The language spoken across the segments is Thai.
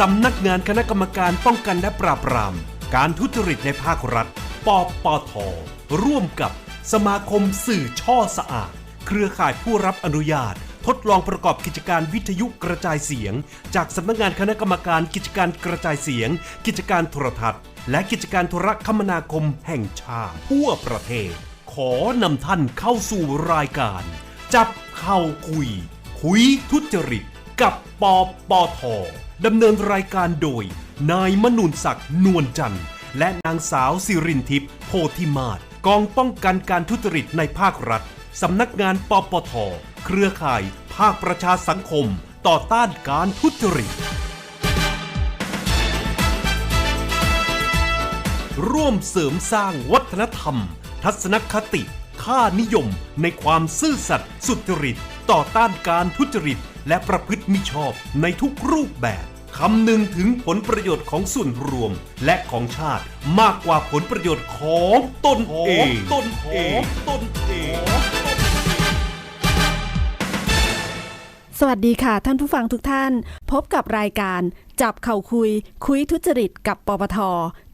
สำนักงานคณะกรรมการป้องกันและปราบปราม การทุจริตในภาครัฐ ปปท ร่วมกับสมาคมสื่อช่อสะอาด เครือข่ายผู้รับอนุญาต ทดลองประกอบกิจการวิทยุกระจายเสียง จากสำนักงานคณะกรรมการกิจการกระจายเสียง กิจการโทรทัศน์ และกิจการโทรคมนาคมแห่งชาติทั่วประเทศ ขอนำท่านเข้าสู่รายการ จับเข่าคุย คุยทุจริต กับปปท ดำเนินรายการโดย นายมนุนศักดิ์นวลจันทร์ และนางสาวสิรินทิพย์โพธิมาศกองป้องกันการทุจริตในภาครัฐ สำนักงานปปท เครือข่าย ภาคประชาสังคม ต่อต้านการทุจริต ร่วมเสริมสร้างวัฒนธรรม ทัศนคติ ค่านิยมในความซื่อสัตย์สุจริต ต่อต้านการทุจริต และประพฤติมิชอบในทุกรูปแบบคำนึงถึงผลประโยชน์ของส่วนรวมและของชาติมากกว่าผลประโยชน์ของตนเองตนเองตนเองสวัสดีค่ะ ท่านผู้ฟังทุกท่าน พบกับรายการจับเข่าคุย คุยทุจริตกับปปท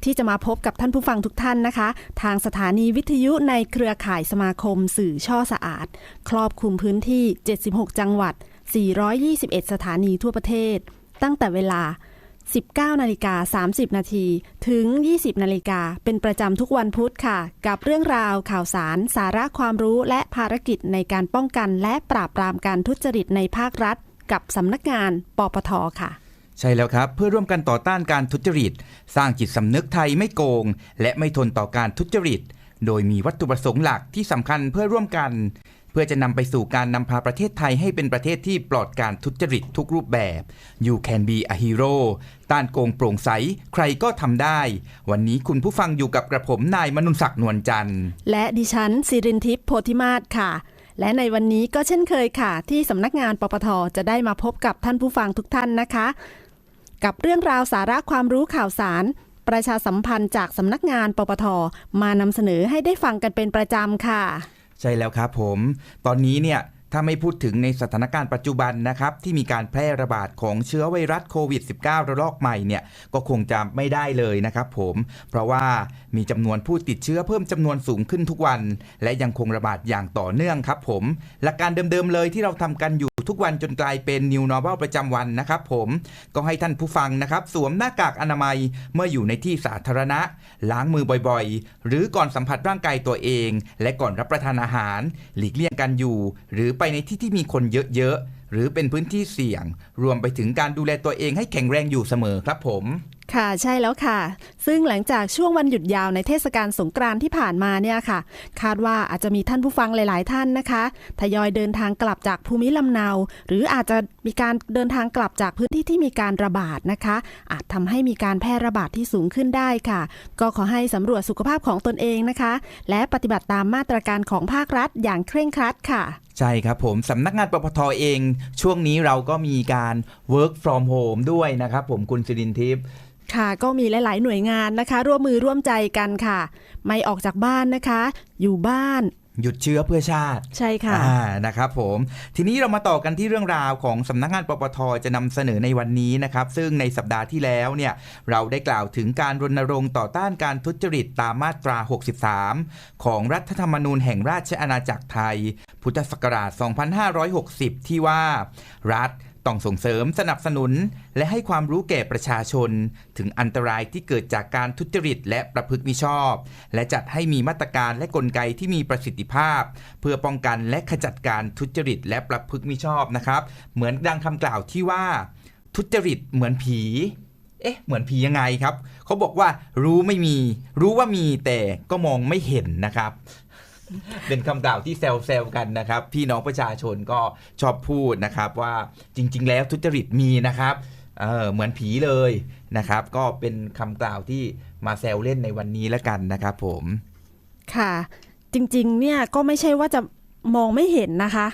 ที่จะมาพบกับท่านผู้ฟังทุกท่านนะคะ ทางสถานีวิทยุในเครือข่ายสมาคมสื่อช่อสะอาด ครอบคลุมพื้นที่ 76 จังหวัด 421 สถานีทั่วประเทศ ตั้งแต่เวลา 19 นาฬิกา 30 นาทีถึง 20 นาฬิกาเป็นประจำทุกวันพุธค่ะ กับเรื่องราวข่าวสาร สาระความรู้และภารกิจในการป้องกันและปราบปรามการทุจริตในภาครัฐ กับสำนักงานปปทค่ะใช่แล้วครับ เพื่อร่วมกันต่อต้านการทุจริต สร้างจิตสำนึกไทยไม่โกง และไม่ทนต่อการทุจริต โดยมีวัตถุประสงค์หลักที่สำคัญเพื่อร่วมกัน เพื่อจะนำไปสู่การนำพาประเทศไทยให้เป็นประเทศที่ปลอดการทุจริตทุกรูปแบบ You can be a hero ต้านโกงโปร่งใส ใครก็ทำได้ วันนี้คุณผู้ฟังอยู่กับกระผมนายมนุนศักดิ์นวลจันทร์ และดิฉันสิรินทิพย์โพธิมาศค่ะ และในวันนี้ก็เช่นเคยค่ะ ที่สำนักงานปปทจะได้มาพบกับท่านผู้ฟังทุกท่านนะคะ กับเรื่องราวสาระความรู้ข่าวสาร ประชาสัมพันธ์จากสำนักงานปปทมานำเสนอให้ได้ฟังกันเป็นประจำค่ะ ใช่แล้วครับผม ตอนนี้เนี่ยถ้าไม่พูดถึงในสถานการณ์ปัจจุบันนะครับที่มีการแพร่ระบาดของเชื้อไวรัสโควิด -19 ระลอกใหม่เนี่ยก็คงจะไม่ได้เลยนะครับผม เพราะว่า มีจำนวนผู้ติดเชื้อเพิ่มจำนวนสูงขึ้นทุกวัน และยังคงระบาดอย่างต่อเนื่องครับผม หลักการเดิมๆเลยที่เราทำกันอยู่ทุกวันจนกลายเป็น New Normal ประจำวันนะครับผม ก็ให้ท่านผู้ฟังนะครับ สวมหน้ากากอนามัยเมื่ออยู่ในที่สาธารณะ ล้างมือบ่อยๆ หรือก่อนสัมผัสร่างกายตัวเอง และก่อนรับประทานอาหาร หลีกเลี่ยงการอยู่ หรือไปในที่ที่มีคนเยอะๆ หรือเป็นพื้นที่เสี่ยง รวมไปถึงการดูแลตัวเองให้แข็งแรงอยู่เสมอครับผมค่ะใช่แล้วค่ะ ซึ่งหลังจากช่วงวันหยุดยาวในเทศกาลสงกรานต์ที่ผ่านมาเนี่ยค่ะ คาดว่าอาจจะมีท่านผู้ฟังหลาย ๆ ท่านนะคะทยอยเดินทางกลับจากภูมิลำเนา หรืออาจจะมีการเดินทางกลับจากพื้นที่ที่มีการระบาดนะคะ อาจทำให้มีการแพร่ระบาดที่สูงขึ้นได้ค่ะ ก็ขอให้สำรวจสุขภาพของตนเองนะคะ และปฏิบัติตามมาตรการของภาครัฐอย่างเคร่งครัดค่ะ ใช่ครับผมสำนักงานปปทเอง ช่วงนี้เราก็มีการ work from home ด้วยนะครับผมคุณสิรินทิพย์ค่ะก็มีหลาย ๆ หน่วยงานนะคะ ร่วมมือร่วมใจกันค่ะ ไม่ออกจากบ้านนะคะ อยู่บ้าน หยุดเชื้อเพื่อชาติใช่ค่ะอ่านะครับผม ทีนี้เรามาต่อกันที่เรื่องราวของสำนักงานปปทจะนำเสนอในวันนี้นะครับ ซึ่งในสัปดาห์ที่แล้วเนี่ยเราได้กล่าวถึงการรณรงค์ต่อต้านการทุจริตตามมาตรา 63 ของรัฐธรรมนูญแห่งราชอาณาจักรไทย พุทธศักราช 2560 ที่ว่ารัฐ ต้องส่งเสริมสนับสนุน และให้ความรู้แก่ประชาชน ถึงอันตรายที่เกิดจากการทุจริตและประพฤติมิชอบ และจัดให้มีมาตรการและกลไกที่มีประสิทธิภาพ เพื่อป้องกันและขจัดการทุจริตและประพฤติมิชอบนะครับ เหมือนดังคำกล่าวที่ว่า ทุจริตเหมือนผี เอ๊ะ เหมือนผียังไงครับ เขาบอกว่ารู้ไม่มี รู้ว่ามีแต่ก็มองไม่เห็นนะครับ เป็นคำกล่าวที่แซวๆกันนะครับ พี่น้องประชาชนก็ชอบพูดนะครับว่าจริง ๆ แล้วทุจริตมีนะครับเออเหมือนผีเลยนะครับ ก็เป็นคำกล่าวที่มาแซวเล่นในวันนี้แล้วกันนะครับผมค่ะ จริงๆ เนี่ยก็ไม่ใช่ว่าจะมองไม่เห็นนะคะ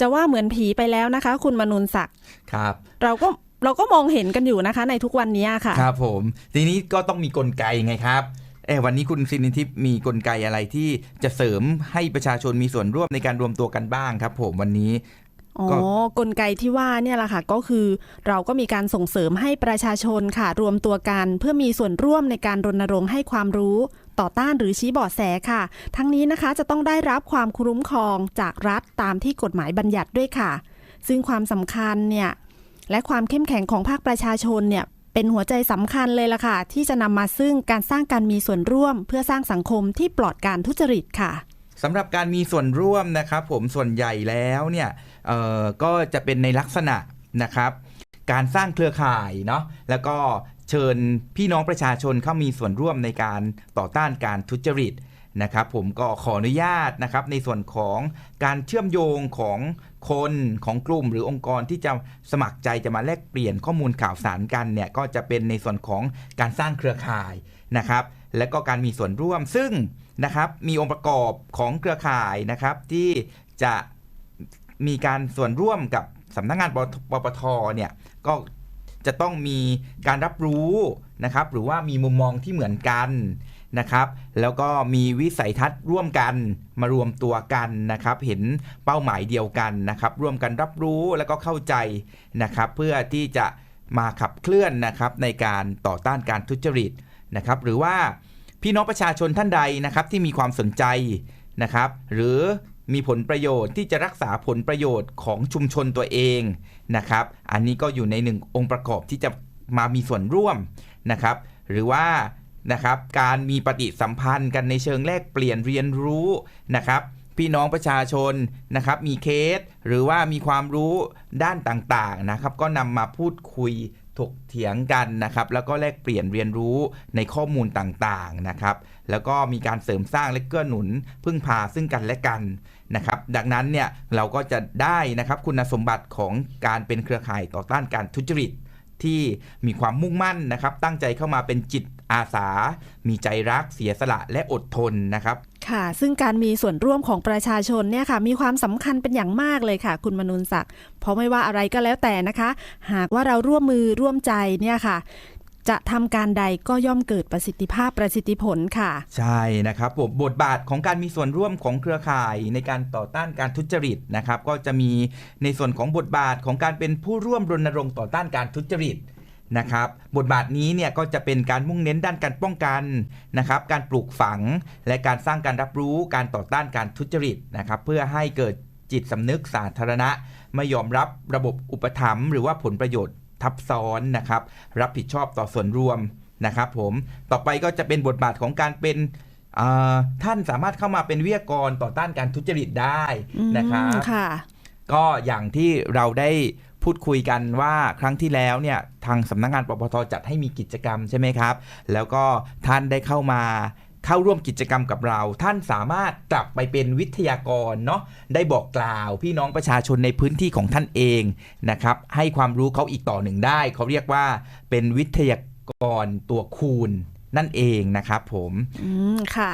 จะว่าเหมือนผีไปแล้วนะคะ คุณมนุนศักดิ์ครับ เราก็เราก็มองเห็นกันอยู่นะคะ ในทุกวันนี้ค่ะ ครับผม ทีนี้ก็ต้องมีกลไกไงครับ เออวันนี้คุณซินิทิพย์มีกลไกอะไรที่จะเสริมให้ประชาชนมีส่วนร่วมในการรวมตัวกันบ้างครับ ผมวันนี้อ๋อก็กลไกที่ว่าเนี่ยแหละค่ะก็คือเราก็มีการส่งเสริมให้ประชาชนค่ะ รวมตัวกันเพื่อมีส่วนร่วมในการรณรงค์ให้ความรู้ต่อต้านหรือชี้เบาะแสค่ะ ทั้งนี้นะคะจะต้องได้รับความคุ้มครองจากรัฐตามที่กฎหมายบัญญัติด้วยค่ะ ซึ่งความสำคัญเนี่ยและความเข้มแข็งของภาคประชาชนเนี่ย เป็นหัวใจสำคัญเลยล่ะค่ะ ที่จะนำมาซึ่งการสร้างการมีส่วนร่วม เพื่อสร้างสังคมที่ปลอดการทุจริตค่ะสำหรับการมีส่วนร่วมนะครับ ผมส่วนใหญ่แล้วเนี่ยก็จะเป็นในลักษณะนะครับ การสร้างเครือข่ายเนาะแล้วก็เชิญพี่น้องประชาชนเข้ามีส่วนร่วมในการต่อต้านการทุจริต นะครับผมก็ขออนุญาตนะครับในส่วนของการเชื่อมโยงของคนของกลุ่มหรือองค์กรที่จะสมัครใจจะมาแลกเปลี่ยนข้อมูลข่าวสารกันเนี่ยก็จะเป็นในส่วนของการสร้างเครือข่ายนะครับ และก็การมีส่วนร่วมซึ่งนะครับมีองค์ประกอบของเครือข่ายนะครับที่จะมีการส่วนร่วมกับสำนักงานปปปทเนี่ยก็จะต้องมีการรับรู้นะครับหรือว่ามีมุมมองที่เหมือนกัน นะครับ แล้วก็มีวิสัยทัศน์ร่วมกันมารวมตัวกันนะครับ เห็นเป้าหมายเดียวกันนะครับ ร่วมกันรับรู้แล้วก็เข้าใจนะครับ เพื่อที่จะมาขับเคลื่อนนะครับในการต่อต้านการทุจริตนะครับ หรือว่าพี่น้องประชาชนท่านใดนะครับที่มีความสนใจนะครับ หรือมีผลประโยชน์ที่จะรักษาผลประโยชน์ของชุมชนตัวเองนะครับ อันนี้ก็อยู่ในหนึ่งองค์ประกอบที่จะมามีส่วนร่วมนะครับ หรือว่า นะครับ การมีปฏิสัมพันธ์กันในเชิงแลกเปลี่ยนเรียนรู้นะครับ พี่น้องประชาชนนะครับ มีเคสหรือว่ามีความรู้ด้านต่างๆนะครับ ก็นำมาพูดคุยถกเถียงกันนะครับ แล้วก็แลกเปลี่ยนเรียนรู้ในข้อมูลต่างๆนะครับ แล้วก็มีการเสริมสร้างและเกื้อหนุนพึ่งพาซึ่งกันและกันนะครับ ดังนั้นเนี่ยเราก็จะได้นะครับคุณสมบัติของการเป็นเครือข่ายต่อต้านการทุจริตที่มีความมุ่งมั่นนะครับ ตั้งใจเข้ามาเป็นจิต อาสา มีใจรักเสียสละและอดทนนะครับ ค่ะ ซึ่งการมีส่วนร่วมของประชาชนเนี่ยค่ะ มีความสำคัญเป็นอย่างมากเลยค่ะ คุณมนุนศักดิ์เพราะไม่ว่าอะไรก็แล้วแต่นะคะ หากว่าเราร่วมมือร่วมใจเนี่ยค่ะจะทำการใดก็ย่อมเกิดประสิทธิภาพประสิทธิผลค่ะ ใช่นะครับผมบทบาทของการมีส่วนร่วมของเครือข่ายในการต่อต้านการทุจริตนะครับ ก็จะมีในส่วนของบทบาทของการเป็นผู้ร่วมรณรงค์ต่อต้านการทุจริต นะครับบทบาทนี้เนี่ยก็จะเป็นการมุ่งเน้นด้านการป้องกันนะครับการปลูกฝังและการสร้างการรับรู้การต่อต้านการทุจริตนะครับเพื่อให้เกิดจิตสำนึกสาธารณะ ไม่ยอมรับระบบอุปถัมภ์หรือว่าผลประโยชน์ทับซ้อนนะครับรับผิดชอบต่อส่วนรวมนะครับผมต่อไปก็จะเป็นบทบาทของการเป็นเอ่อท่านสามารถเข้ามาเป็นวิทยากรต่อต้านการทุจริตได้นะครับอืมค่ะก็อย่างที่เราได้ พูดคุยกันว่าครั้งที่แล้วเนี่ยทางสำนักงานปปทจัดให้มีกิจกรรมใช่ไหมครับ แล้วก็ท่านได้เข้ามาเข้าร่วมกิจกรรมกับเรา ท่านสามารถกลับไปเป็นวิทยากรเนาะได้บอกกล่าวพี่น้องประชาชนในพื้นที่ของท่านเองนะครับให้ความรู้เขาอีกต่อหนึ่งได้ เขาเรียกว่าเป็นวิทยากรตัวคูณนั่นเองนะครับผมอืมค่ะ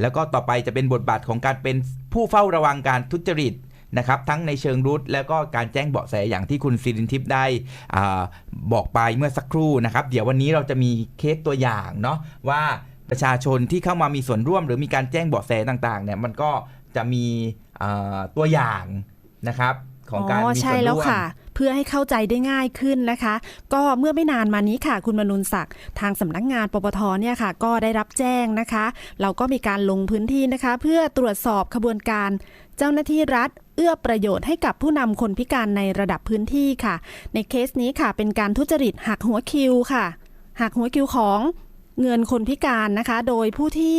แล้วก็ต่อไปจะเป็นบทบาทของการเป็นผู้เฝ้าระวังการทุจริต นะครับทั้งในเชิงรุดแล้วก็การแจ้งเบาะแสอย่างที่คุณสิรินทิพย์ได้อาบอกไปเมื่อสักครู่นะครับ เดี๋ยววันนี้เราจะมีเคสตัวอย่างเนาะว่าประชาชนที่เข้ามามีส่วนร่วม หรือมีการแจ้งเบาะแสต่างๆเนี่ยมันก็จะมีอ่าตัวอย่างนะครับของการมีใช่ส่วนแล้วร่วมค่ะเพื่อให้เข้าใจได้ง่ายขึ้นนะคะ ก็เมื่อไม่นานมานี้ค่ะ คุณมนุนศักดิ์ทางสำนักงานปปทเนี่ยค่ะ ก็ได้รับแจ้งนะคะ เราก็มีการลงพื้นที่นะคะ เพื่อตรวจสอบขบวนการ เจ้าหน้าที่รัฐ เอื้อประโยชน์ให้กับผู้นำคนพิการในระดับพื้นที่ค่ะ ในเคสนี้ค่ะ เป็นการทุจริตหักหัวคิวค่ะ หักหัวคิวของเงินคนพิการนะคะ โดยผู้ที่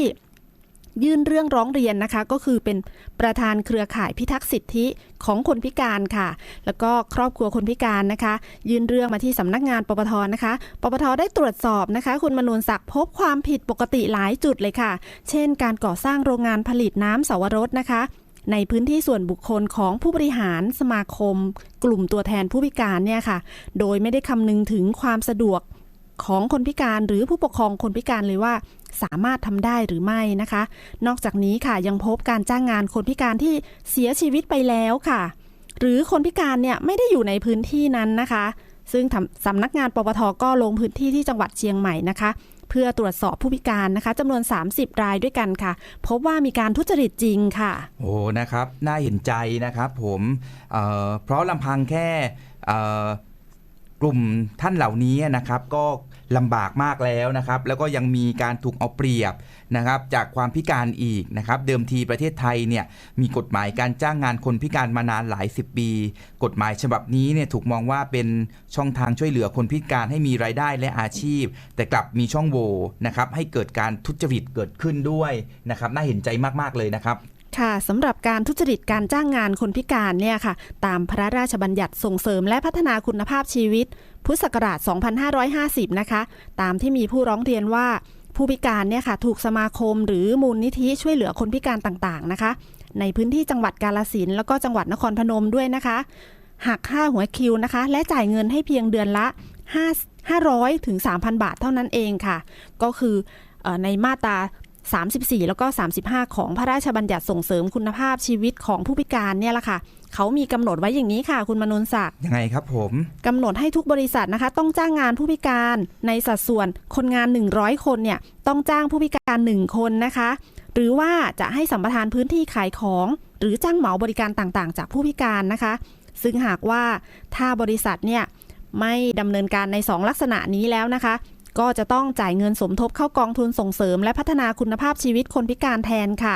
ยื่นเรื่องร้องเรียนนะคะ ก็คือเป็นประธานเครือข่ายพิทักษ์สิทธิของคนพิการค่ะ แล้วก็ครอบครัวคนพิการนะคะ ยื่นเรื่องมาที่สำนักงานปปทนะคะ ปปทได้ตรวจสอบนะคะ คุณมนูนศักดิ์พบความผิดปกติหลายจุดเลยค่ะ เช่น การก่อสร้างโรงงานผลิตน้ำเสาวรสนะคะ ในพื้นที่ส่วนบุคคลของผู้บริหารสมาคม กลุ่มตัวแทนผู้พิการเนี่ยค่ะ โดยไม่ได้คำนึงถึงความสะดวกของคนพิการหรือผู้ปกครองคนพิการเลยว่าสามารถทำได้หรือไม่นะคะ นอกจากนี้ค่ะยังพบการจ้างงานคนพิการที่เสียชีวิตไปแล้วค่ะ หรือคนพิการเนี่ยไม่ได้อยู่ในพื้นที่นั้นนะคะ ซึ่งสำนักงานปปทก็ลงพื้นที่ที่จังหวัดเชียงใหม่นะคะ เพื่อตรวจสอบผู้พิการนะคะจำนวน 30 รายด้วยกันค่ะ พบว่ามีการทุจริตจริงค่ะ โอ้นะครับน่าเห็นใจนะครับผมเเพราะลำพังแค่กลุ่มท่านเหล่านี้นะครับก็ ลำบากมากแล้วนะครับ แล้วก็ยังมีการถูกเอาเปรียบนะครับ จากความพิการอีกนะครับ เดิมทีประเทศไทยเนี่ยมีกฎหมายการจ้างงานคนพิการมานานหลายสิบปี กฎหมายฉบับนี้เนี่ยถูกมองว่าเป็นช่องทางช่วยเหลือคนพิการให้มีรายได้และอาชีพ แต่กลับมีช่องโหว่นะครับให้เกิดการทุจริตเกิดขึ้นด้วยนะครับ น่าเห็นใจมากๆเลยนะครับ ค่ะสำหรับการทุจริตการจ้างงานคนพิการเนี่ยค่ะ ตามพระราชบัญญัติส่งเสริมและพัฒนาคุณภาพชีวิต พุทธศักราช 2550 นะคะ ตามที่มีผู้ร้องเรียนว่าผู้พิการเนี่ยค่ะ ถูกสมาคมหรือมูลนิธิช่วยเหลือคนพิการต่างๆนะคะ ในพื้นที่จังหวัดกาลสินแล้วก็จังหวัดนครพนมด้วยนะคะหักค่าหัวคิวนะคะ และจ่ายเงินให้เพียงเดือนละ 5 500ถึง3,000 บาทเท่านั้นเองค่ะ ก็คือเออในมาตรา 34 แล้วก็ 35 ของพระราชบัญญัติส่งเสริมคุณภาพชีวิตของผู้พิการเนี่ยแหละค่ะเขามีกำหนดไว้อย่างนี้ค่ะ คุณมนุนศักดิ์ยังไงครับผมกำหนดให้ทุกบริษัทนะคะ ต้องจ้างงานผู้พิการในสัดส่วนคนงาน 100 คนเนี่ยต้องจ้างผู้พิการ 1 คนนะคะ หรือว่าจะให้สัมปทานพื้นที่ขายของ หรือจ้างเหมาบริการต่างๆ จากผู้พิการนะคะ ซึ่งหากว่าถ้าบริษัทเนี่ยไม่ดำเนินการใน 2 ลักษณะนี้แล้วนะคะ ก็จะต้องจ่ายเงินสมทบเข้ากองทุนส่งเสริม และพัฒนาคุณภาพชีวิตคนพิการแทนค่ะ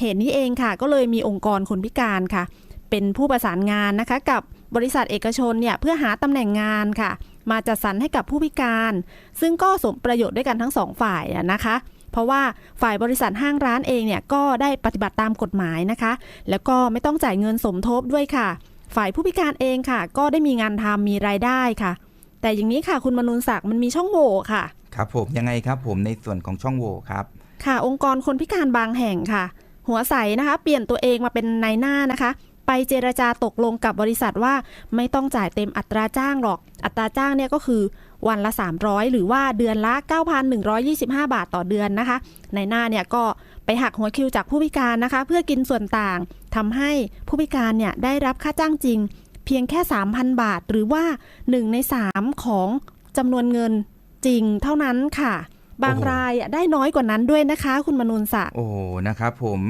เหตุนี้เองค่ะ ก็เลยมีองค์กรคนพิการค่ะ เป็นผู้ประสานงานนะคะ กับบริษัทเอกชนเนี่ยเพื่อหาตำแหน่งงานค่ะ มาจัดสรรให้กับผู้พิการ ซึ่งก็สมประโยชน์ด้วยกันทั้งสองฝ่ายนะคะ เพราะว่าฝ่ายบริษัทห้างร้านเองเนี่ยก็ได้ปฏิบัติตามกฎหมายนะคะ แล้วก็ไม่ต้องจ่ายเงินสมทบด้วยค่ะ ฝ่ายผู้พิการเองค่ะ ก็ได้มีงานทำมีรายได้ค่ะ แต่อย่างนี้ค่ะคุณมนุนศักดิ์มันมีช่องโหว่ค่ะ ครับผมยังไงครับผมในส่วนของช่องโหว่ครับ ค่ะ องค์กรคนพิการบางแห่งค่ะ หัวใสนะคะ เปลี่ยนตัวเองมาเป็นนายหน้านะคะ ไปเจรจาตกลงกับบริษัทว่าไม่ต้องจ่ายเต็มอัตราจ้างหรอก อัตราจ้างเนี่ยก็คือวันละ 300 หรือว่าเดือนละ 9,125 บาทต่อเดือนนะคะนายหน้าเนี่ยก็ไปหักหัวคิวจากผู้พิการนะคะ เพื่อกินส่วนต่างทำให้ผู้พิการเนี่ยได้รับค่าจ้างจริง เพียงแค่ 3,000 บาท หรือว่า 1 ใน 3 ของจำนวนเงินจริงเท่านั้นค่ะ บางรายได้น้อยกว่านั้นด้วยนะคะ คุณมนุนศักดิ์โอ้นะครับผม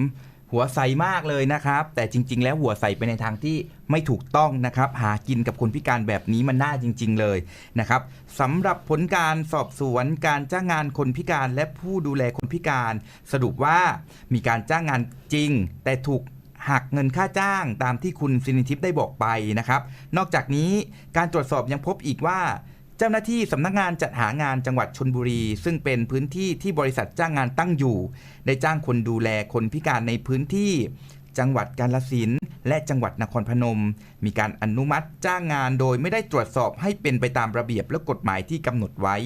หัวใสมากเลยนะครับ แต่จริง ๆ แล้วหัวใสไปในทางที่ไม่ถูกต้องนะครับ หากินกับคนพิการแบบนี้มันน่าจริง ๆ เลยนะครับสำหรับผลการสอบสวนการจ้างงานคนพิการและผู้ดูแลคนพิการ สรุปว่ามีการจ้างงานจริง แต่ถูก หักเงินค่าจ้างตามที่คุณซินิทิพได้บอกไปนะครับ นอกจากนี้การตรวจสอบยังพบอีกว่า เจ้าหน้าที่สำนักงานจัดหางานจังหวัดชนบุรี ซึ่งเป็นพื้นที่ที่บริษัทจ้างงานตั้งอยู่ ได้จ้างคนดูแลคนพิการในพื้นที่ จังหวัดกาลสินและจังหวัดนครพนม มีการอนุมัติจ้างงานโดยไม่ได้ตรวจสอบให้เป็นไปตามระเบียบและกฎหมายที่กำหนดไว้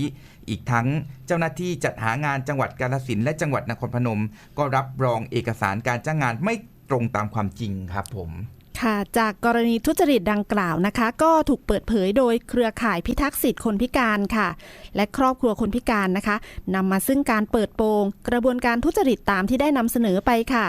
อีกทั้งเจ้าหน้าที่จัดหางานจังหวัดกาลสินและจังหวัดนครพนม ก็รับรองเอกสารการจ้างงานไม่ ตรงตามความจริงครับผมค่ะจากกรณีทุจริตดังกล่าวนะคะ ก็ถูกเปิดเผยโดยเครือข่ายพิทักษ์สิทธิคนพิการค่ะ และครอบครัวคนพิการนะคะนำมาซึ่งการเปิดโปง กระบวนการทุจริตตามที่ได้นำเสนอไปค่ะ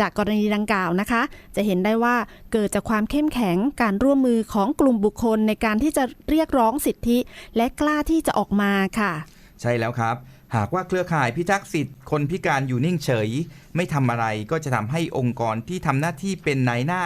จากกรณีดังกล่าวนะคะ จะเห็นได้ว่าเกิดจากความเข้มแข็งการร่วมมือของกลุ่มบุคคลในการที่จะเรียกร้องสิทธิ และกล้าที่จะออกมาค่ะ ใช่แล้วครับ หากว่าเครือข่ายพิทักษ์สิทธิ์คนพิการอยู่นิ่งเฉย ไม่ทำอะไรก็จะทำให้องค์กรที่ทำหน้าที่เป็นนายหน้า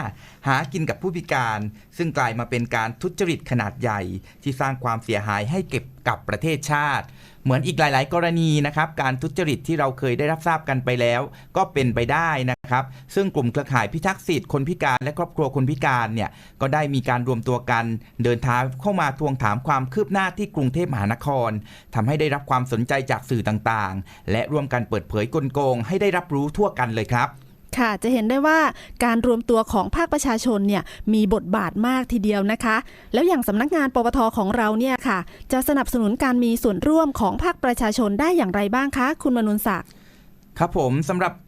หากินกับผู้พิการ ซึ่งกลายมาเป็นการทุจริตขนาดใหญ่ ที่สร้างความเสียหายให้เก็บกับประเทศชาติ เหมือนอีกหลาย ๆ กรณีนะครับการทุจริตที่เราเคยได้รับทราบกันไปแล้ว ก็เป็นไปได้นะครับ ซึ่งกลุ่มเครือข่ายพิทักษ์สิทธิ์คนพิการและครอบครัวคนพิการเนี่ยก็ได้มีการรวมตัวกัน เดินทางเข้ามาทวงถามความคืบหน้าที่กรุงเทพมหานครทำให้ได้รับความสนใจจากสื่อต่าง ๆ และร่วมกันเปิดเผยกลโกงให้ได้รับรู้ทั่วกันเลยครับค่ะจะเห็นได้ว่าการรวมตัวของภาคประชาชนเนี่ยมีบทบาทมากทีเดียวนะคะ แล้วอย่างสำนักงานปปทของเราเนี่ยค่ะ จะสนับสนุนการมีส่วนร่วมของภาคประชาชนได้อย่างไรบ้างคะ คุณมนุนศักดิ์ครับผมสำหรับเอ่อ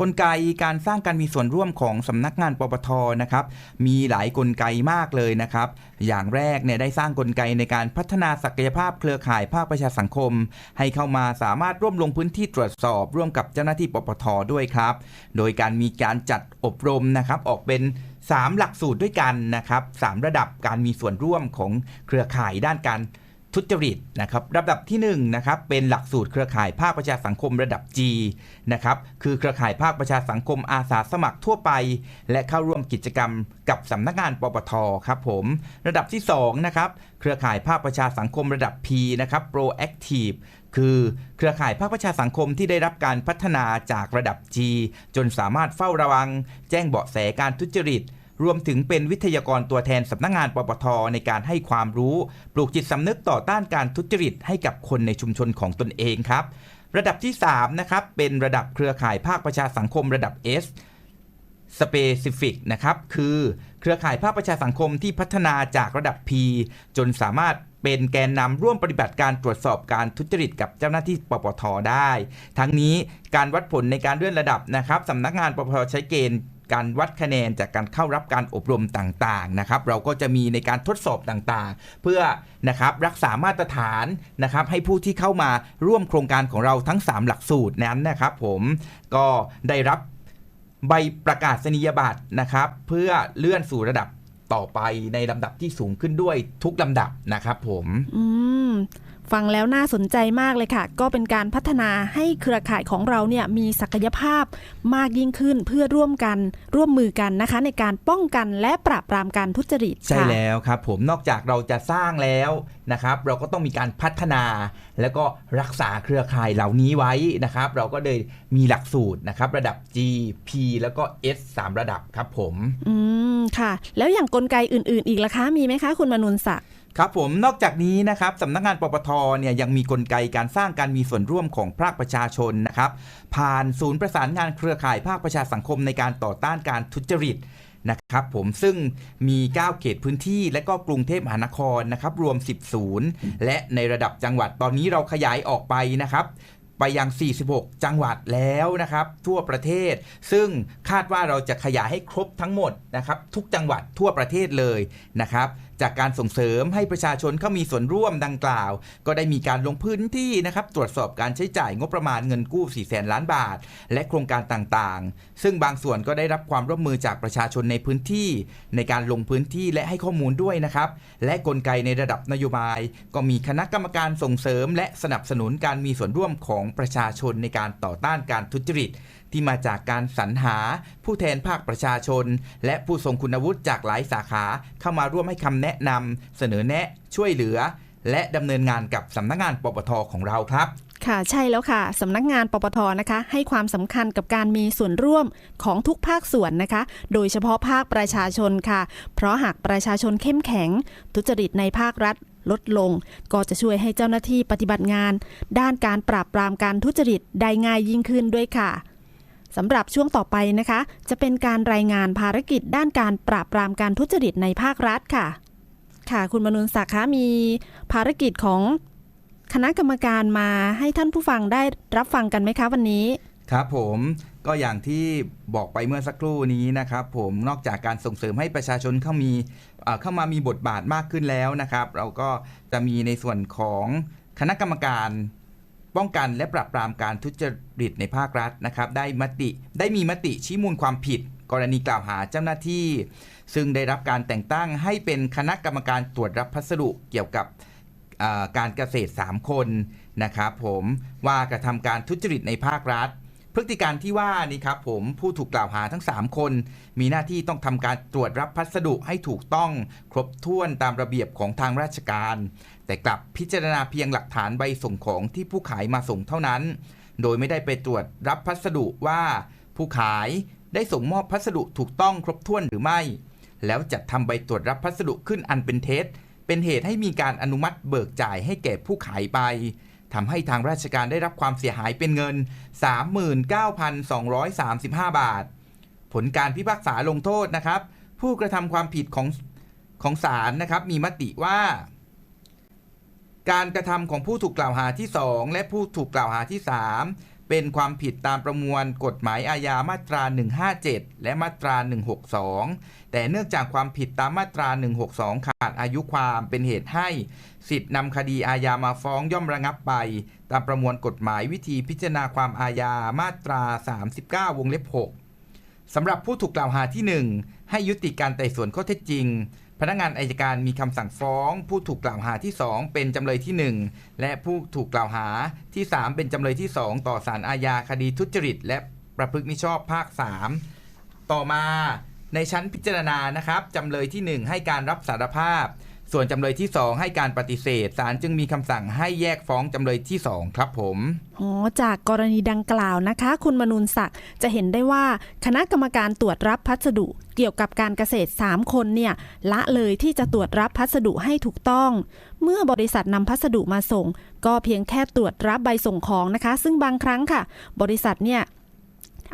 กลไกการสร้างการมีส่วนร่วมของสำนักงานปปทนะครับมีหลายกลไกมากเลยนะครับ อย่างแรกเนี่ยได้สร้างกลไกในการพัฒนาศักยภาพเครือข่ายภาคประชาสังคม ให้เข้ามาสามารถร่วมลงพื้นที่ตรวจสอบ ร่วมกับเจ้าหน้าที่ปปทด้วยครับ โดยการมีการจัดอบรมนะครับออกเป็น3หลักสูตรด้วยกันนะครับสามระดับการมีส่วนร่วมของเครือข่ายด้านการ ทุจริตนะครับระดับที่1นะครับเป็นหลักสูตรเครือข่ายภาคประชาสังคมระดับ G นะครับคือเครือข่ายภาคประชาสังคมอาสาสมัครทั่วไป และเข้าร่วมกิจกรรมกับสำนักงานปปทครับผมระดับที่2นะครับเครือข่ายภาคประชาสังคมระดับ P นะครับ proactive คือเครือข่ายภาคประชาสังคมที่ได้รับการพัฒนาจากระดับ G จนสามารถเฝ้าระวัง แจ้งเบาะแสการทุจริต รวมถึงเป็นวิทยากรตัวแทนสำนักงานปปทในการให้ความรู้ ปลูกจิตสำนึกต่อต้านการทุจริตให้กับคนในชุมชนของตนเองครับ ระดับที่3นะครับเป็นระดับเครือข่ายภาคประชาสังคมระดับ S Specific นะครับ คือเครือข่ายภาคประชาสังคมที่พัฒนาจากระดับ P จนสามารถเป็นแกนนำร่วมปฏิบัติการตรวจสอบการทุจริตกับเจ้าหน้าที่ปปทได้ ทั้งนี้การวัดผลในการเลื่อนระดับนะครับสำนักงานปปทใช้เกณฑ์ การวัดคะแนนจากการเข้ารับการอบรมต่างๆนะครับ เราก็จะมีในการทดสอบต่างๆ เพื่อนะครับรักษามาตรฐานนะครับ ให้ผู้ที่เข้ามาร่วมโครงการของเราทั้ง 3 หลักสูตรนั้นนะครับ ผมก็ได้รับใบประกาศนียบัตรนะครับ เพื่อเลื่อนสู่ระดับต่อไปในลำดับที่สูงขึ้นด้วยทุกลำดับนะครับ ผม อืม ฟังแล้วน่าสนใจมากเลยค่ะ ก็เป็นการพัฒนาให้เครือข่ายของเราเนี่ยมีศักยภาพมากยิ่งขึ้นเพื่อร่วมกันร่วมมือกันนะคะ ในการป้องกันและปราบปรามการทุจริตใช่ค่ะแล้วครับผมนอกจากเราจะสร้างแล้วนะครับ เราก็ต้องมีการพัฒนา แล้วก็รักษาเครือข่ายเหล่านี้ไว้นะครับ เราก็เลยมีหลักสูตรนะครับระดับ G P แล้วก็ S 3 ระดับครับผม อืมค่ะ แล้วอย่างกลไกอื่น ๆ อีกล่ะคะมีไหมคะ คุณมนุนศักดิ์ ครับผมนอกจากนี้นะครับสำนักงานปปทเนี่ยยังมีกลไกการสร้างการมีส่วนร่วมของภาคประชาชนนะครับผ่านศูนย์ประสานงานเครือข่ายภาคประชาสังคมในการต่อต้านการทุจริตนะครับผมซึ่งมี 9 เขตพื้นที่ และก็กรุงเทพมหานครนะครับรวม 10 ศูนย์ และในระดับจังหวัดตอนนี้เราขยายออกไปนะครับไปยัง 46 จังหวัดแล้วนะครับ ทั่วประเทศ ซึ่งคาดว่าเราจะขยายให้ครบทั้งหมดนะครับ ทุกจังหวัดทั่วประเทศเลยนะครับ จากการส่งเสริมให้ประชาชนเข้ามีส่วนร่วมดังกล่าว ก็ได้มีการลงพื้นที่นะครับตรวจสอบการใช้จ่ายงบประมาณเงินกู้4แสนล้านบาท และโครงการต่างๆ ซึ่งบางส่วนก็ได้รับความร่วมมือจากประชาชนในพื้นที่ ในการลงพื้นที่และให้ข้อมูลด้วยนะครับ และกลไกในระดับนโยบาย ก็มีคณะกรรมการส่งเสริม และสนับสนุนการมีส่วนร่วมของประชาชนในการต่อต้านการทุจริตที่มาจากการสรรหา ผู้แทนภาคประชาชน และผู้ทรงคุณวุฒิจากหลายสาขาเข้ามาร่วมให้คำแนะนำเสนอแนะช่วยเหลือ และดำเนินงานกับสำนักงานปปทของเราครับค่ะใช่แล้วค่ะสำนักงานปปทนะคะ ให้ความสำคัญกับการมีส่วนร่วมของทุกภาคส่วนนะคะ โดยเฉพาะภาคประชาชนค่ะ เพราะหากประชาชนเข้มแข็ง ทุจริตในภาครัฐลดลง ก็จะช่วยให้เจ้าหน้าที่ปฏิบัติงาน ด้านการปราบปรามการทุจริตได้ง่ายยิ่งขึ้นด้วยค่ะ สำหรับช่วงต่อไปนะคะ จะเป็นการรายงานภารกิจด้านการปราบปรามการทุจริตในภาครัฐค่ะ ค่ะ คุณมนุนศักดิ์คะมีภารกิจของคณะกรรมการมาให้ท่านผู้ฟังได้รับฟังกันไหมคะวันนี้ ครับผมก็อย่างที่บอกไปเมื่อสักครู่นี้นะครับ ผมนอกจากการส่งเสริมให้ประชาชนเข้ามีเอ่อเข้ามามีบทบาทมากขึ้นแล้วนะครับ เราก็จะมีในส่วนของคณะกรรมการ ป้องกันและปราบปรามการทุจริตในภาครัฐนะครับได้มติได้มีมติชี้มูลความผิด กรณีกล่าวหาเจ้าหน้าที่ ซึ่งได้รับการแต่งตั้งให้เป็นคณะกรรมการตรวจรับพัสดุเกี่ยวกับการเกษตร 3 คนนะครับผมว่ากระทำการทุจริตในภาครัฐ พฤติการที่ว่านี่ครับผมผู้ถูกกล่าวหาทั้ง 3 คน มีหน้าที่ต้องทำการตรวจรับพัสดุให้ถูกต้องครบถ้วนตามระเบียบของทางราชการ แต่กลับพิจารณาเพียงหลักฐานใบส่งของที่ผู้ขายมาส่งเท่านั้น โดยไม่ได้ไปตรวจรับพัสดุว่าผู้ขายได้ส่งมอบพัสดุถูกต้องครบถ้วนหรือไม่ แล้วจัดทำใบตรวจรับพัสดุขึ้นอันเป็นเท็จเป็นเหตุให้มีการอนุมัติเบิกจ่ายให้แก่ผู้ขายไป ทำให้ทางราชการได้รับความเสียหายเป็นเงิน 39,235 บาท ผลการพิพากษาลงโทษนะครับ ผู้กระทำความผิดของของศาลนะครับ มีมติว่า การกระทำของผู้ถูกกล่าวหาที่ 2 และผู้ถูกกล่าวหาที่ 3 เป็นความผิดตามประมวลกฎหมายอาญามาตรา 157 และมาตรา 162 แต่เนื่องจากความผิดตามมาตรา 162 ขาดอายุความเป็นเหตุให้ สิทธินำคดีอาญามาฟ้องย่อมระงับไป ตามประมวลกฎหมายวิธีพิจารณาความอาญามาตรา 39 วงเล็บ 6สำหรับผู้ถูกกล่าวหาที่ 1 ให้ยุติการไต่สวนข้อเท็จจริง พนักงานอายการมีคำสั่งฟ้อง ผู้ถูกกล่าวหาที่ 2 เป็นจำเลยที่ 1 และผู้ถูกกล่าวหาที่ 3 เป็นจำเลยที่ 2 ต่อศาลอาญาคดีทุจริต และประพฤติมิชอบภาค 3 ต่อมาในชั้นพิจารณานะครับจำเลยที่ 1 ให้การรับสารภาพ ส่วนจำเลยที่ 2 ให้การปฏิเสธศาลจึงมีคำสั่งให้แยกฟ้องจำเลยที่ 2 ครับผมอ๋อจากกรณีดังกล่าวนะคะ คุณมนูนศักดิ์จะเห็นได้ว่าคณะกรรมการตรวจรับพัสดุเกี่ยวกับการเกษตร 3 คนเนี่ยละเลยที่จะตรวจรับพัสดุให้ถูกต้อง เมื่อบริษัทนำพัสดุมาส่ง ก็เพียงแค่ตรวจรับใบส่งของนะคะ ซึ่งบางครั้งค่ะ บริษัทเนี่ย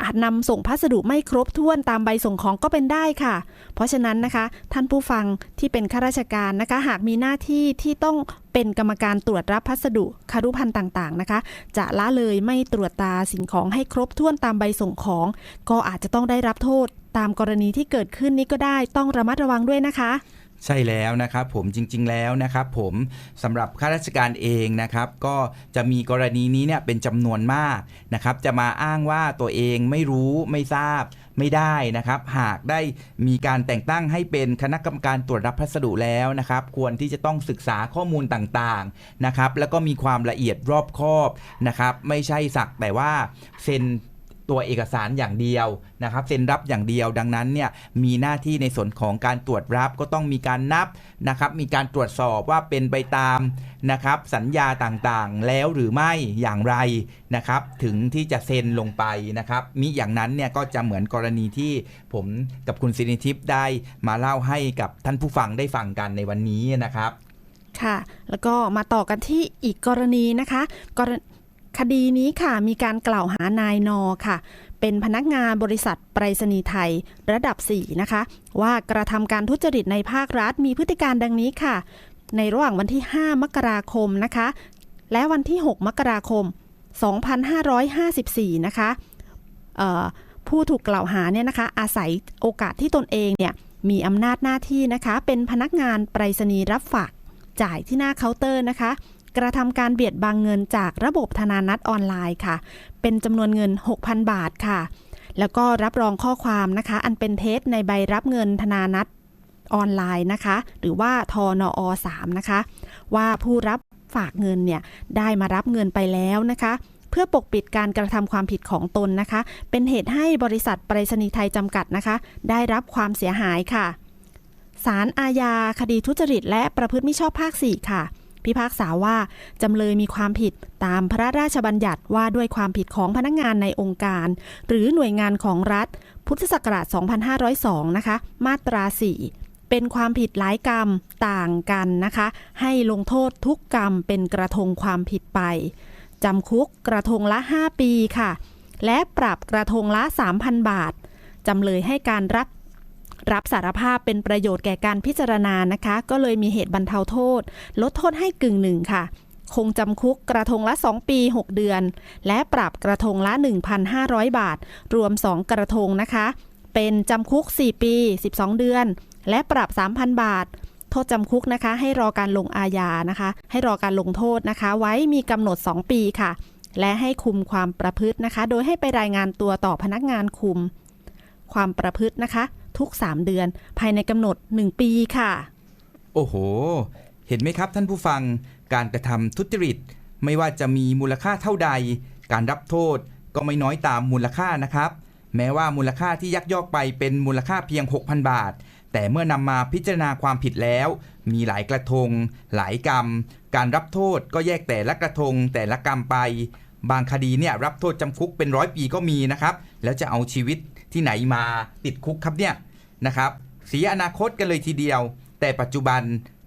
อาจนำส่งพัสดุไม่ครบถ้วนตามใบส่งของก็เป็นได้ค่ะ เพราะฉะนั้นนะคะ ท่านผู้ฟังที่เป็นข้าราชการนะคะ หากมีหน้าที่ที่ต้องเป็นกรรมการตรวจรับพัสดุคารุพันธ์ต่างๆนะคะ จะละเลยไม่ตรวจตาสิ่งของให้ครบถ้วนตามใบส่งของ ก็อาจจะต้องได้รับโทษตามกรณีที่เกิดขึ้นนี้ก็ได้ต้องระมัดระวังด้วยนะคะ ใช่แล้วนะครับผมจริง ๆ แล้วนะครับผมสำหรับข้าราชการเองนะครับก็จะมีกรณีนี้เนี่ยเป็นจำนวนมากนะครับจะมาอ้างว่าตัวเองไม่รู้ไม่ทราบไม่ได้นะครับ หากได้มีการแต่งตั้งให้เป็นคณะกรรมการตรวจรับพัสดุแล้วนะครับ ควรที่จะต้องศึกษาข้อมูลต่างๆนะครับ แล้วก็มีความละเอียดรอบคอบนะครับ ไม่ใช่สักแต่ว่าเซ็น ตัวเอกสารอย่างเดียวนะครับเซ็นรับอย่างเดียวดังนั้นเนี่ยมีหน้าที่ในส่วนของการตรวจรับก็ต้องมีการนับนะครับมีการตรวจสอบว่าเป็นไปตามนะครับสัญญาต่างๆ แล้วหรือไม่อย่างไรนะครับถึงที่จะเซ็นลงไปนะครับมิอย่างนั้นเนี่ยก็จะเหมือนกรณีที่ผมกับคุณสินิทิพย์ได้มาเล่าให้กับท่านผู้ฟังได้ฟังกันในวันนี้นะครับ ค่ะ แล้วก็มาต่อกันที่อีกกรณีนะคะ กร คดีนี้ค่ะมีการกล่าวหานายนอค่ะ เป็นพนักงานบริษัทไปรษณีย์ไทยระดับ 4 นะคะ ว่ากระทำการทุจริตในภาครัฐมีพฤติการดังนี้ค่ะ ในระหว่างวันที่ 5 มกราคมนะคะ และวันที่ 6 มกราคม 2554 นะคะเอ่อผู้ถูกกล่าวหาเนี่ยนะคะ อาศัยโอกาสที่ตนเองเนี่ยมีอำนาจหน้าที่นะคะ เป็นพนักงานไปรษณีย์รับฝากจ่ายที่หน้าเคาน์เตอร์นะคะ กระทำการเบียดบังเงินจากระบบธนานัตออนไลน์ค่ะ เป็นจำนวนเงิน 6,000 บาทค่ะ แล้วก็รับรองข้อความนะคะ อันเป็นเท็จในใบรับเงินธนานัตออนไลน์นะคะ หรือว่าทนอ3นะคะ ว่าผู้รับฝากเงินเนี่ยได้มารับเงินไปแล้วนะคะเพื่อปกปิดการกระทำความผิดของตนนะคะ เป็นเหตุให้บริษัทไปรษณีย์ไทยจำกัดนะคะ ได้รับความเสียหายค่ะ ศาลอาญาคดีทุจริตและประพฤติมิชอบภาค 4 ค่ะ พิพากษาว่าจำเลยมีความผิดตามพระราชบัญญัติว่าด้วยความผิดของพนักงานในองค์การ หรือหน่วยงานของรัฐ พุทธศักราช 2502 นะคะ มาตรา 4 เป็นความผิดหลายกรรมต่างกันนะคะ ให้ลงโทษทุกกรรมเป็นกระทงความผิดไปจำคุกกระทงละ 5 ปีค่ะ และปรับกระทงละ 3,000 บาทจำเลยให้การรับ รับสารภาพเป็นประโยชน์แก่การพิจารณานะคะ ก็เลยมีเหตุบรรเทาโทษ ลดโทษให้กึ่งหนึ่งค่ะ คงจำคุกกระทงละ 2 ปี 6 เดือน และปรับกระทงละ 1,500 บาท รวม 2 กระทงนะคะ เป็นจำคุก 4 ปี 12 เดือน และปรับ 3,000 บาทโทษจำคุกนะคะ ให้รอการลงอาญานะคะ ให้รอการลงโทษนะคะ ไว้มีกำหนด 2 ปีค่ะ และให้คุมความประพฤตินะคะ โดยให้ไปรายงานตัวต่อพนักงานคุม ความประพฤตินะคะ ทุก 3 เดือน ภายในกำหนด 1 ปีค่ะ โอ้โห เห็นไหมครับท่านผู้ฟังการกระทำทุจริต ไม่ว่าจะมีมูลค่าเท่าใด การรับโทษก็ไม่น้อยตามมูลค่านะครับ แม้ว่ามูลค่าที่ยักยอกไปเป็นมูลค่าเพียง 6,000 บาท แต่เมื่อนำมาพิจารณาความผิดแล้ว มีหลายกระทง หลายกรรม การรับโทษก็แยกแต่ละกระทงแต่ละกรรมไป บางคดีเนี่ยรับโทษจำคุกเป็นร้อยปีก็มีนะครับ แล้วจะเอาชีวิต ที่ไหนมาติดคุกครับเนี่ยนะครับเสียอนาคตกันเลยทีเดียว แต่ปัจจุบัน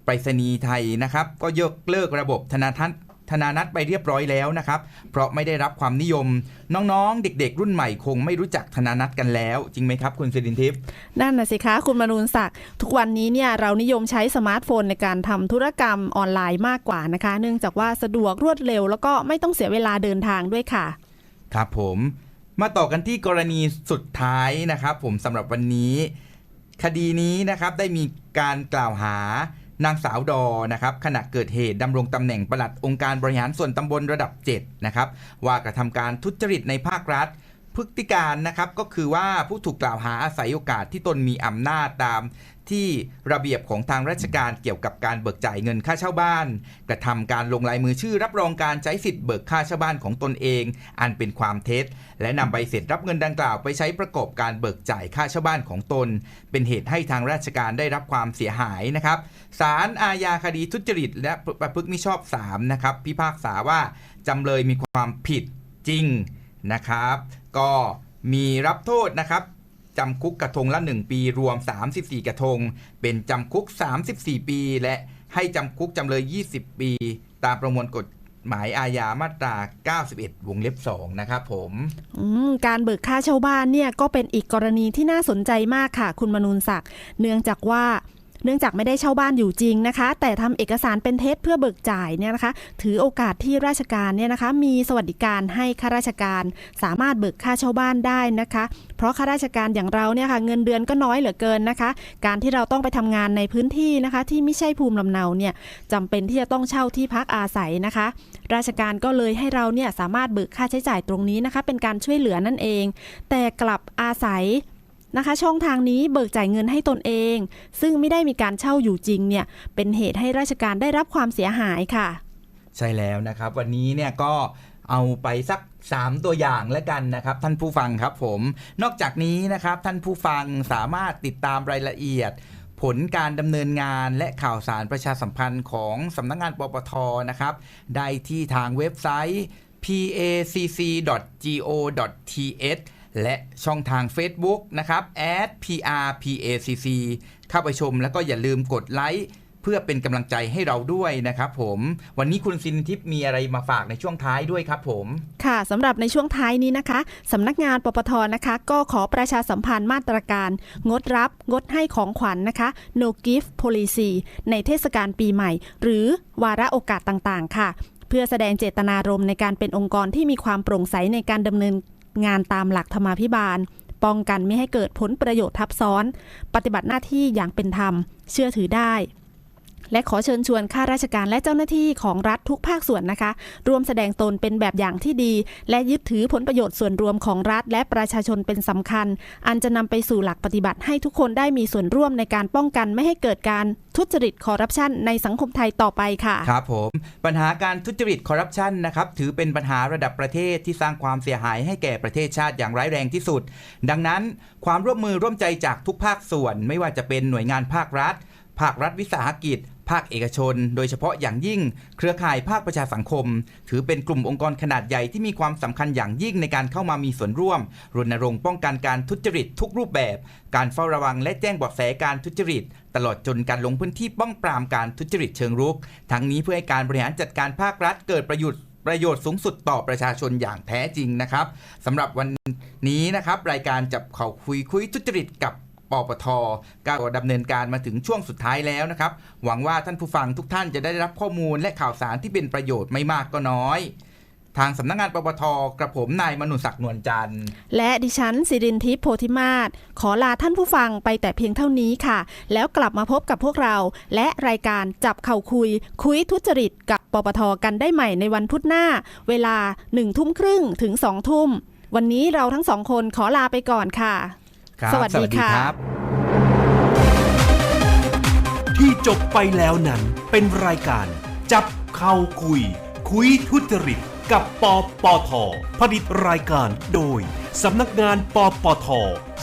ไปรษณีย์ไทยนะครับ ก็ยกเลิกระบบธนาทัศน์ธนานัตไปเรียบร้อยแล้วนะครับ เพราะไม่ได้รับความนิยม น้องๆ เด็ก ๆ รุ่นใหม่คงไม่รู้จักธนานัตกันแล้ว จริงไหมครับ คุณสิรินทิพย์นั่นน่ะสิคะ คุณมนูนศักดิ์ทุกวันนี้เนี่ยเรานิยมใช้สมาร์ทโฟนในการทำธุรกรรมออนไลน์มากกว่านะคะ เนื่องจากว่าสะดวกรวดเร็ว แล้วก็ไม่ต้องเสียเวลาเดินทางด้วยค่ะ ครับผม มาต่อกันที่กรณีสุดท้ายนะครับ ผมสำหรับวันนี้ คดีนี้นะครับได้มีการกล่าวหานางสาวดอนะครับขณะเกิดเหตุดำรงตำแหน่งปลัดองค์การบริหารส่วนตำบลระดับ 7 นะครับ ว่ากระทำการทุจริตในภาครัฐพพฤติการนะครับก็คือว่าผู้ถูกกล่าวหาอาศัยโอกาสที่ตนมีอำนาจตาม ที่ระเบียบของทางราชการเกี่ยวกับการเบิกจ่ายเงินค่าเช่าบ้าน กระทำการลงลายมือชื่อรับรองการใช้สิทธิ์เบิกค่าเช่าบ้านของตนเอง อันเป็นความเท็จ และนำใบเสร็จรับเงินดังกล่าวไปใช้ประกอบการเบิกจ่ายค่าเช่าบ้านของตน เป็นเหตุให้ทางราชการได้รับความเสียหายนะครับศาลอาญาคดีทุจริต และประพฤติมิชอบ3นะครับพิพากษาว่าจำเลยมีความผิดจริงนะครับ ก็มีรับโทษนะครับ จำคุกกระทงละ 1 ปีรวม 34 กระทง เป็นจำคุก 34 ปี และให้จำคุกจำเลย 20 ปี ตามประมวลกฎหมายอาญามาตรา 91 วงเล็บ 2 นะครับผมมการเบิกค่าเช่าบ้านเนี่ยก็เป็นอีกกรณีที่น่าสนใจมากค่ะ คุณมนูนศักดิ์เนื่องจากว่า เนื่องจากไม่ได้เช่าบ้านอยู่จริงนะคะ แต่ทำเอกสารเป็นเท็จเพื่อเบิกจ่ายเนี่ยนะคะ ถือโอกาสที่ราชการเนี่ยนะคะ มีสวัสดิการให้ข้าราชการ สามารถเบิกค่าเช่าบ้านได้นะคะ เพราะข้าราชการอย่างเราเนี่ยค่ะเงินเดือนก็น้อยเหลือเกินนะคะ การที่เราต้องไปทำงานในพื้นที่นะคะ ที่ไม่ใช่ภูมิลำเนาเนี่ยจำเป็นที่จะต้องเช่าที่พักอาศัยนะคะ ราชการก็เลยให้เราเนี่ยสามารถเบิกค่าใช้จ่ายตรงนี้นะคะ เป็นการช่วยเหลือนั่นเอง แต่กลับอาศัย นะคะ ช่องทางนี้เบิกจ่ายเงินให้ตนเอง ซึ่งไม่ได้มีการเช่าอยู่จริงเนี่ยเป็นเหตุให้ราชการได้รับความเสียหายค่ะ ใช่แล้วนะครับ วันนี้เนี่ยก็เอาไปสัก 3 ตัวอย่างแล้วกันนะครับ ท่านผู้ฟังครับผม นอกจากนี้นะครับ ท่านผู้ฟังสามารถติดตามรายละเอียด ผลการดำเนินงานและข่าวสารประชาสัมพันธ์ของสำนักงานปปทนะครับ ได้ที่ทางเว็บไซต์ pacc.go.th และช่องทาง Facebook นะครับ @prpacc เข้าไปชมแล้วก็อย่าลืมกดไลค์เพื่อเป็นกำลังใจให้เราด้วยนะครับผมวันนี้คุณซินทิพย์มีอะไรมาฝากในช่วงท้ายด้วยครับผม ค่ะสำหรับในช่วงท้ายนี้นะคะสำนักงานปปทนะคะ ก็ขอประชาสัมพันธ์มาตรการ งดรับ งดให้ของขวัญนนะคะ no gift policy ในเทศกาลปีใหม่ หรือวาระโอกาสต่างๆ ค่ะเพื่อแสดงเจตนารมณ์ในการเป็นองค์กรที่มีความโปร่งใสในการดำเนิน งานตามหลักธรรมาภิบาล ป้องกันไม่ให้เกิดผลประโยชน์ทับซ้อน ปฏิบัติหน้าที่อย่างเป็นธรรม เชื่อถือได้ และขอเชิญชวนข้าราชการและเจ้าหน้าที่ของรัฐทุกภาคส่วนนะคะ ร่วมแสดงตนเป็นแบบอย่างที่ดี และยึดถือผลประโยชน์ส่วนรวมของรัฐ และประชาชนเป็นสำคัญ อันจะนำไปสู่หลักปฏิบัติให้ทุกคนได้มีส่วนร่วมในการป้องกันไม่ให้เกิดการทุจริตคอร์รัปชันในสังคมไทยต่อไปค่ะ ครับผม ปัญหาการทุจริตคอร์รัปชันนะครับ ถือเป็นปัญหาระดับประเทศที่สร้างความเสียหายให้แก่ประเทศชาติอย่างร้ายแรงที่สุด ดังนั้น ความร่วมมือร่วมใจจากทุกภาคส่วน ไม่ว่าจะเป็นหน่วยงานภาครัฐ ภาครัฐวิสาหกิจ ภาคเอกชน โดยเฉพาะอย่างยิ่ง เครือข่ายภาคประชาสังคม ถือเป็นกลุ่มองค์กรขนาดใหญ่ที่มีความสำคัญอย่างยิ่งในการเข้ามามีส่วนร่วม รณรงค์ป้องกันการทุจริตทุกรูปแบบ การเฝ้าระวังและแจ้งเบาะแสการทุจริต ตลอดจนการลงพื้นที่ป้องปรามการทุจริตเชิงรุก ทั้งนี้เพื่อให้การบริหารจัดการภาครัฐเกิดประโยชน์ประโยชน์สูงสุดต่อประชาชนอย่างแท้จริงนะครับสำหรับวันนี้นะครับ รายการจับเขาคุยคุยทุจริตกับ ปปทก็ดำเนินการมาถึงช่วงสุดท้ายแล้วนะครับ หวังว่าท่านผู้ฟังทุกท่านจะได้รับข้อมูลและข่าวสารที่เป็นประโยชน์ไม่มากก็น้อย ทางสำนักงานปปทกระผมนายมนุศักดิ์นวลจันทร์ และดิฉันสิรินทิพย์โพธิมาศขอลาท่านผู้ฟังไปแต่เพียงเท่านี้ค่ะ แล้วกลับมาพบกับพวกเรา และรายการจับเข่าคุย คุยทุจริตกับปปทกันได้ใหม่ในวันพุธหน้า เวลาหนึ่งทุ่มครึ่งถึงสองทุ่มวันนี้เราทั้งสองคนขอลาไปก่อนค่ะ สวัสดีค่ะรับ ที่จบไปแล้วนั้นเป็นรายการ จับเข้าคุย คุยทุจริต กับปปทผลิตรายการโดยสำนักงานปปท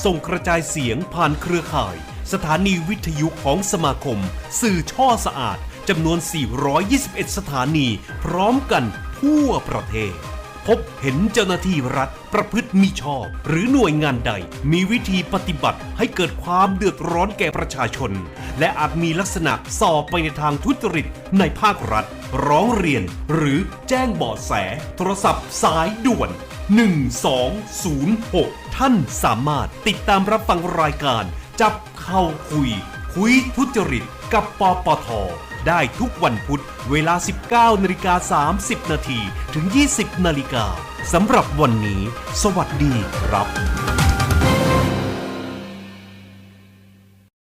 ส่งกระจายเสียงผ่านเครือข่าย สถานีวิทยุของสมาคม สื่อช่อสะอาดจำนวน 421 สถานี พร้อมกันทั่วประเทศ พบเห็นเจ้าหน้าที่รัฐประพฤติมิชอบ หรือหน่วยงานใดมีวิธีปฏิบัติให้เกิดความเดือดร้อนแก่ประชาชน และอาจมีลักษณะสอบไปในทางทุจริตในภาครัฐ ร้องเรียนหรือแจ้งเบาะแส โทรศัพท์สายด่วน 1206 ท่านสามารถติดตามรับฟังรายการ จับเข้าคุย คุยทุจริตกับปปท ได้ทุกวันพุธเวลา 19นาฬิกา30 นาทีถึง 20นาฬิกาสำหรับวันนี้ สวัสดีครับ